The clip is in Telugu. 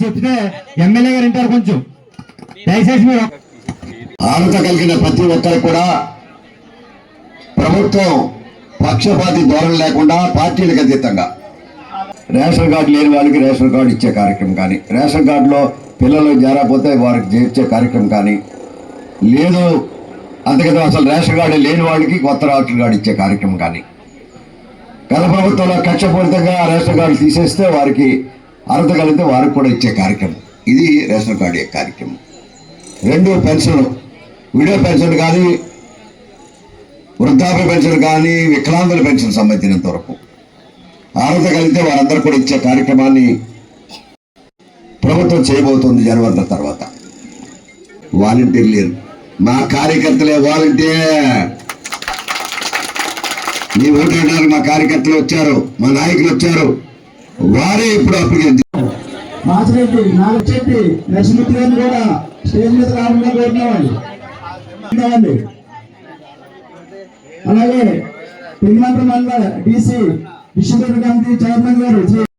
చెప్తే ఎమ్మెల్యే గారు వింటారు కొంచెం. దయచేసి మీరు కలిగిన ప్రతి ఒక్కరు కూడా ప్రభుత్వం పక్షపాతి ధోరణి లేకుండా పార్టీలకు అతీతంగా. రేషన్ కార్డు లేని వాళ్ళకి రేషన్ కార్డు ఇచ్చే కార్యక్రమం కానీ రేషన్ కార్డులో పిల్లలు చేరకపోతే వారికి చేర్చే కార్యక్రమం కానీ లేదు అంతకదా అసలు రేషన్ కార్డు లేని వాళ్ళకి కొత్త రేషన్ కార్డు ఇచ్చే కార్యక్రమం కానీ. గత ప్రభుత్వంలో కక్షపూరితంగా రేషన్ కార్డు తీసేస్తే వారికి అర్హత కలిగితే వారికి కూడా ఇచ్చే కార్యక్రమం. ఇది రేషన్ కార్డు యొక్క కార్యక్రమం. రెండు పెన్షన్ విడో పెన్షన్ కానీ వృద్ధాప్య పెన్షన్ కానీ వికలాంగుల పెన్షన్ సంబంధించినంత వరకు. అర్హత కలిగితే వారందరూ కూడా ఇచ్చే కార్యక్రమాన్ని ప్రభుత్వం చేయబోతుంది జనవరి తర్వాత. వాలంటీర్ లేరు. మా కార్యకర్తలే వాలంటీర్ మీ ఓటు మా కార్యకర్తలు వచ్చారు మా నాయకులు వచ్చారు. వారే ఇప్పుడు అప్పగింది మాచిరెడ్డి నాగచెట్టి లక్ష్మీపతి గారిని కూడా స్టేజ్ మీద రాకుండా కోరుతున్నామండి. అలాగే పిన్మంత్రి మండల డిసి విశ్వభద్ర గాంధీ చైర్మన్ గారు